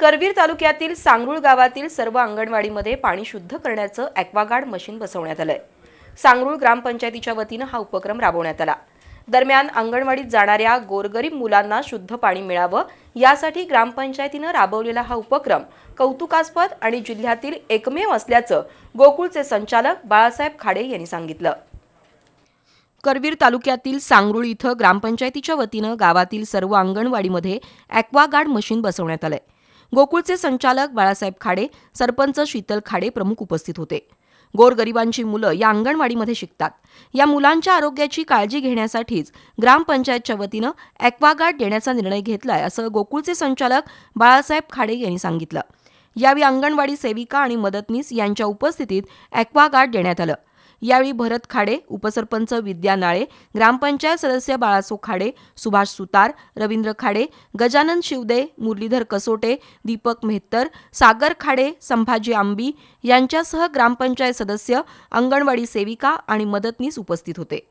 करवीर तालुक्यातील सांगरुळ गावातील सर्व अंगणवाडीमध्ये पाणी शुद्ध करण्याचं ॲक्वागार्ड मशीन बसवण्यात आलंय. सांगरुळ ग्रामपंचायतीच्या वतीनं हा उपक्रम राबवण्यात आला. दरम्यान अंगणवाडीत जाणाऱ्या गोरगरीब मुलांना शुद्ध पाणी मिळावं यासाठी ग्रामपंचायतीनं राबवलेला हा उपक्रम कौतुकास्पद आणि जिल्ह्यातील एकमेव असल्याचं गोकुळचे संचालक बाळासाहेब खाडे यांनी सांगितलं. करवीर तालुक्यातील सांगरुळ इथं ग्रामपंचायतीच्या वतीनं गावातील सर्व अंगणवाडीमध्ये ॲक्वागार्ड मशीन बसवण्यात आलं आहे गोकुळचे संचालक बाळासाहेब खाडे सरपंच शीतल खाडे प्रमुख उपस्थित होते. गोरगरिबांची मुलं या अंगणवाडीमध्ये शिकतात. या मुलांच्या आरोग्याची काळजी घेण्यासाठीच ग्रामपंचायतच्या वतीनं ॲक्वागार्ड देण्याचा निर्णय घेतलाय असं गोकुळचे संचालक बाळासाहेब खाडे यांनी सांगितलं. यावेळी अंगणवाडी सेविका आणि मदतनीस यांच्या उपस्थितीत ॲक्वागार्ड देण्यात आलं. यावेळी भरत खाडे उपसरपंच विद्या नाळे ग्रामपंचायत सदस्य बाळासो खाडे सुभाष सुतार रवींद्र खाडे गजानन शिवदे मुरलीधर कसोटे दीपक मेहत्तर सागर खाडे संभाजी आंबी यांच्यासह ग्रामपंचायत सदस्य अंगणवाडी सेविका आणि मदतनीस उपस्थित होते.